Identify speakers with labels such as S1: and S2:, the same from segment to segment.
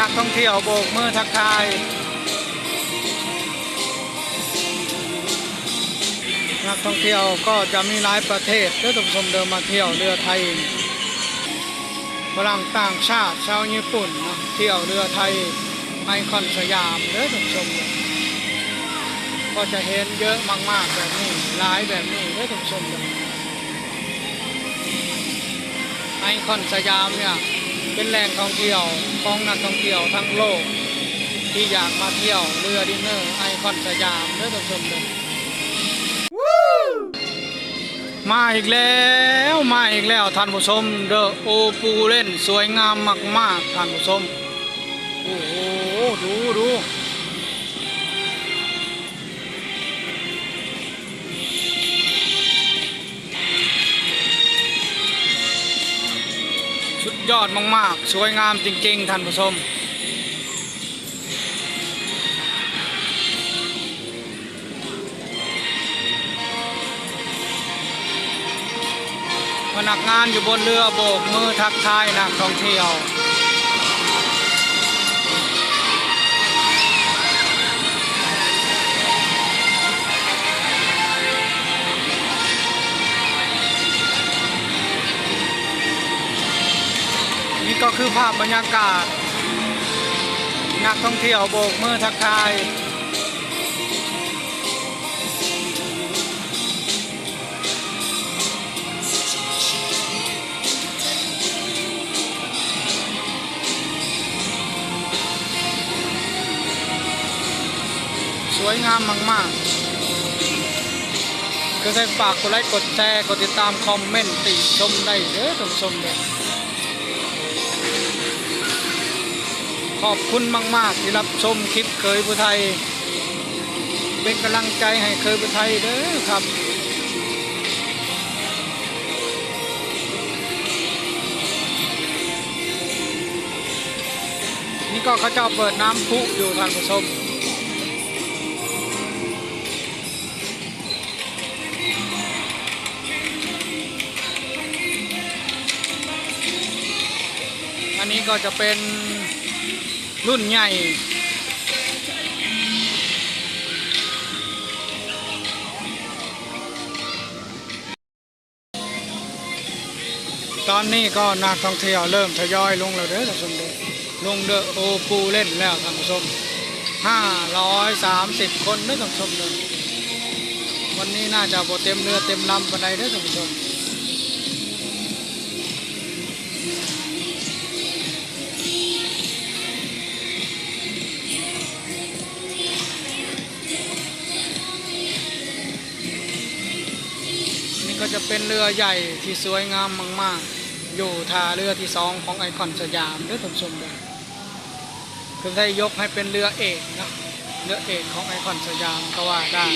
S1: นักท่องเที่ยวโบกมือทักทาย นักท่องเที่ยวก็จะมีหลายประเทศเพื่อท่านผู้ชมเดินมาเที่ยวเรือไทยฝรั่งต่างชาติชาวญี่ปุ่นนะเที่ยวเรือไทยไอคอนสยามเด้อท่านผู้ชม ก็จะเห็นเยอะมากๆแบบนี้หลายแบบนี้เด้อท่านผู้ชมไอคอนสยามเนี่ย เป็นแหล่งท่องเที่ยวของนักท่องเที่ยวทั้งโลก ที่อยากมาเที่ยวเรือดินเนอร์ไอคอนสยามเด้อท่านผู้ชมเลยมาอีกแล้วมาอีกแล้วท่านผู้ชมเดอะโอปูเล่นสวยงามมากๆท่านผู้ชมโอ้โหดูดู ยอดมาก ๆ สวยงามจริง ๆ ท่านผู้ชม พนักงานอยู่บนเรือโบกมือทักทายนักท่องเที่ยว คือภาพบรรยากาศ นักท่องเที่ยวโบกมือทักทายสวยงามมากๆ ก็ใส่ฝากกดไลค์ กดแชร์ กดติดตาม คอมเมนต์ ติชมได้เด้อท่านผู้ชมเด้อ ขอบคุณมาก ๆ ที่รับชมคลิปเคยผู้ไทย เป็นกำลังใจให้เคยผู้ไทยเด้อครับนี่ก็เขาเจ้าเปิดน้ำพุอยู่ท่านผู้ชมอันนี้ก็จะเป็น รุ่นใหญ่ตอนนี้ก็นักท่องเที่ยวเริ่มทยอยลงแล้วเด้อท่านผู้ชมเด้อลงเด้อโอปูเล่นแล้วท่านผู้ชม530 คนเด้อท่านผู้ชมเด้อวันนี้น่าจะบ่เต็มเรือเต็มลำปานใดเด้อท่านผู้ชม จะเป็นเรือใหญ่ที่สวยงามมาก ๆ อยู่ท่าเรือที่สองของไอคอนสยามด้อท่านชมเด้อคือได้ยกให้เป็นเรือเอกนะเรือเอกของไอคอนสยามก็ว่าได้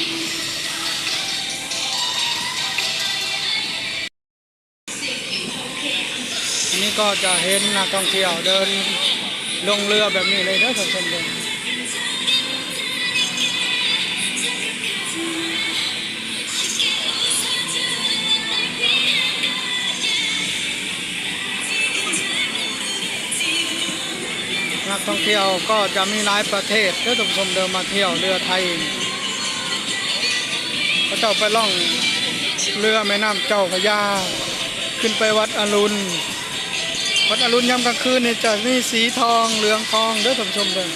S1: อันนี้ก็จะเห็นนักท่องเที่ยวเดินลงเรือแบบนี้เลยเด้อท่านผู้ชมเด้อ ท่องเที่ยวก็จะมีหลายประเทศเพื่อท่านผู้ชมเดินมาเที่ยวเรือไทยเขาเจ้าไปล่องเรือแม่น้ำเจ้าพระยา ขึ้นไปวัดอรุณวัดอรุณยามกลางคืนเนี่ยจะมีสีทองเหลืองทองเด้อท่านผู้ชมเดิน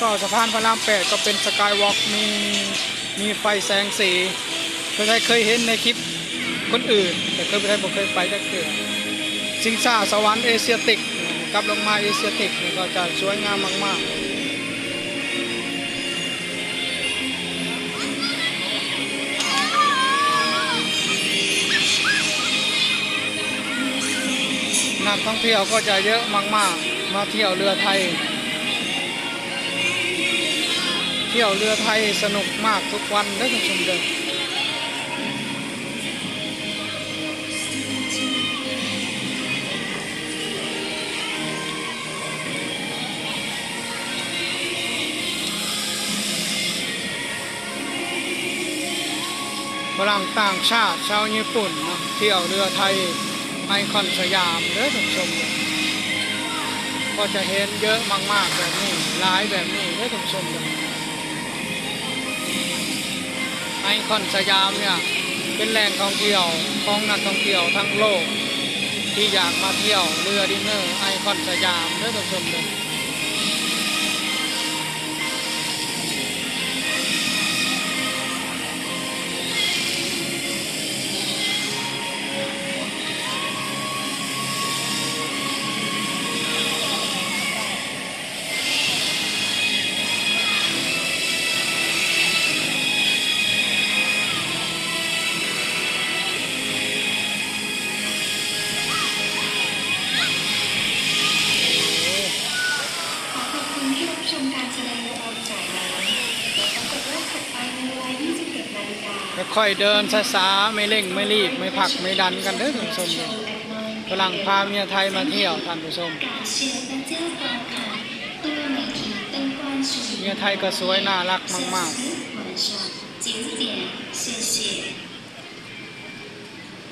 S1: ก็สะพานพระรามแปดก็เป็นสกายวอล์กมีมีไฟแสงสีเคยเคยเห็นในคลิปคนอื่น แต่เคยไปไทยผมเคยไปกเกือสิงสาสวรรค์เอเชียติก กลับลงมาเอเชียติกนี่ก็จะสวยงามมากๆนักท่องเที่ยวก็จะเยอะมากๆ มาเที่ยวเรือไทย เที่ยวเรือไทยสนุกมากทุกวันได้อท่านผู้ชมเด้อ ฝรั่งต่างชาติชาวญี่ปุ่นเนาะเที่ยวเรือไทยไอคอนสยามเด้อท่านผู้ชมก็จะเห็นเยอะมาก ๆ แบบนี้หลายแบบนี้ได้ท่านผู้ชมเลยไอคอนสยามเนี่ยเป็นแหล่งท่องเที่ยวของนักท่องเที่ยวทั้งโลก ที่อยากมาเที่ยวเรือดินเนอร์ไอคอนสยามได้ท่านผู้ชมเลย
S2: ค่อ
S1: ยเดินช้าๆไม่เร่งไม่รีบ ไม่ผักไม่ดันกันเด้อท่านผู้ชมเลยฝรั่งพาเมียไทยมาเที่ยวท่านผู้ชมเมียไทยก็สวยน่ารักมาก ๆ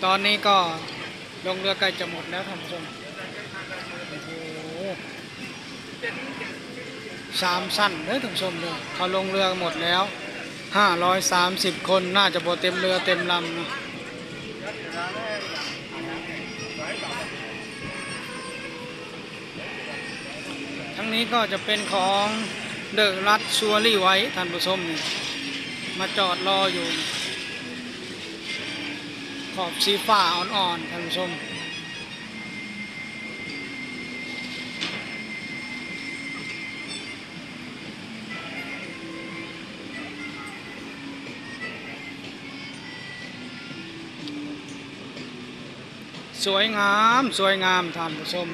S1: ตอนนี้ก็ลงเรือใกล้จะหมดแล้วท่านผู้ชมสามสั้นเด้อท่านผู้ชมเลยเขาลงเรือหมดแล้ว 530 คนน่าจะบเต็มเรือเต็มลำนะทั้งนี้ก็จะเป็นของเดอะรัดชัวรี่ไว้ท่านผู้ชมมาจอดรออยู่ ขอบสีฟ้าอ่อนๆท่านผู้ชม สวยงามสวยงามท่านผู้ชม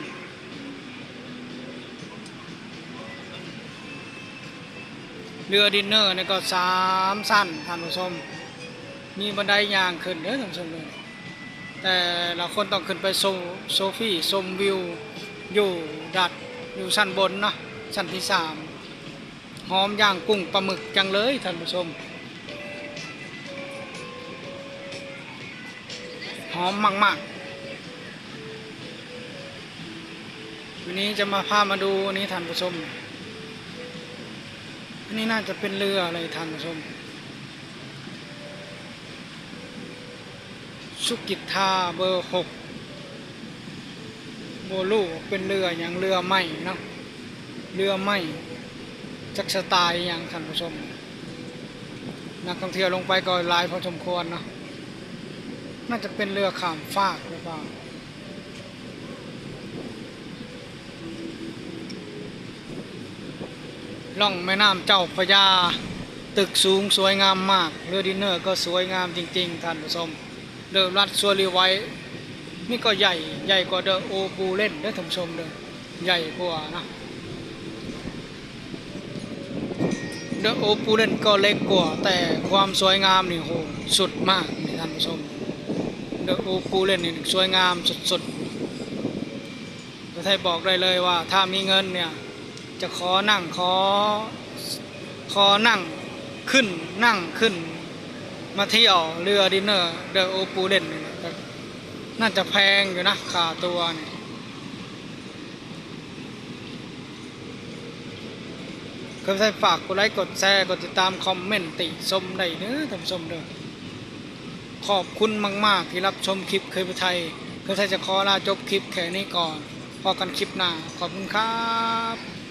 S1: เรือดินเนอร์นี่ก็สามสั้นท่านผู้ชมมีบันไดย่างขึ้นเด้อท่านผู้ชมเลยแต่ละคนต้องขึ้นไปโซโซฟี่ชมวิวอยู่ดัดอยู่ชั้นบนนะชั้นที่สามหอมย่างกุ้งปลาหมึกจังเลยท่านผู้ชมหอมมากๆ วันนี้จะมาพามาดูอันนี้ท่านผู้ชมอันนี้น่าจะเป็นเรืออะไรท่านผู้ชมสุกิทาเบอร์หกโบลูเป็นเรืออย่างเรือไหมเนาะเรือไหมจักสไตล์อย่างท่านผู้ชม นักท่องเที่ยวลงไปก็ลายพอสมควรเนาะน่าจะเป็นเรือข้ามฟากหรือเปล่า ล่องแม่น้ำเจ้าพระยา ตึกสูงสวยงามมาก เรือดินเนอร์ก็สวยงามจริงๆ ท่านผู้ชมเดอรัดซัวรีไว้ นี่ก็ใหญ่ใหญ่กว่าเดอะโอปูเล่นได้อท่านผู้ชมเลยใหญ่กว่านะเดอะโอปูเล่นก็เล็กกว่าแต่ความสวยงามนี่โหสุดมากนี่ท่านผู้ชมเดอะโอปูเล่นนี่สวยงามสุดๆก็ไทยบอกได้เลยว่าถ้ามีเงินเนี่ย จะขอนั่งขอขอนั่งขึ้นนั่งขึ้น มาเที่ยวเรือดินเนอร์เดอะโอปูเล่นนี่น่าจะแพงอยู่นะค่าตัวนี่ก็ใส่ฝากกดไลค์กดแชร์กดติดตามคอมเมนต์ติชมได้เด้อท่านชมเด้อขอบคุณมาก ๆ ที่รับชมคลิปเคยไปไทยเคยไทยจะขอลาจบคลิปแค่นี้ก่อน พอกันคลิปหน้า ขอบคุณครับ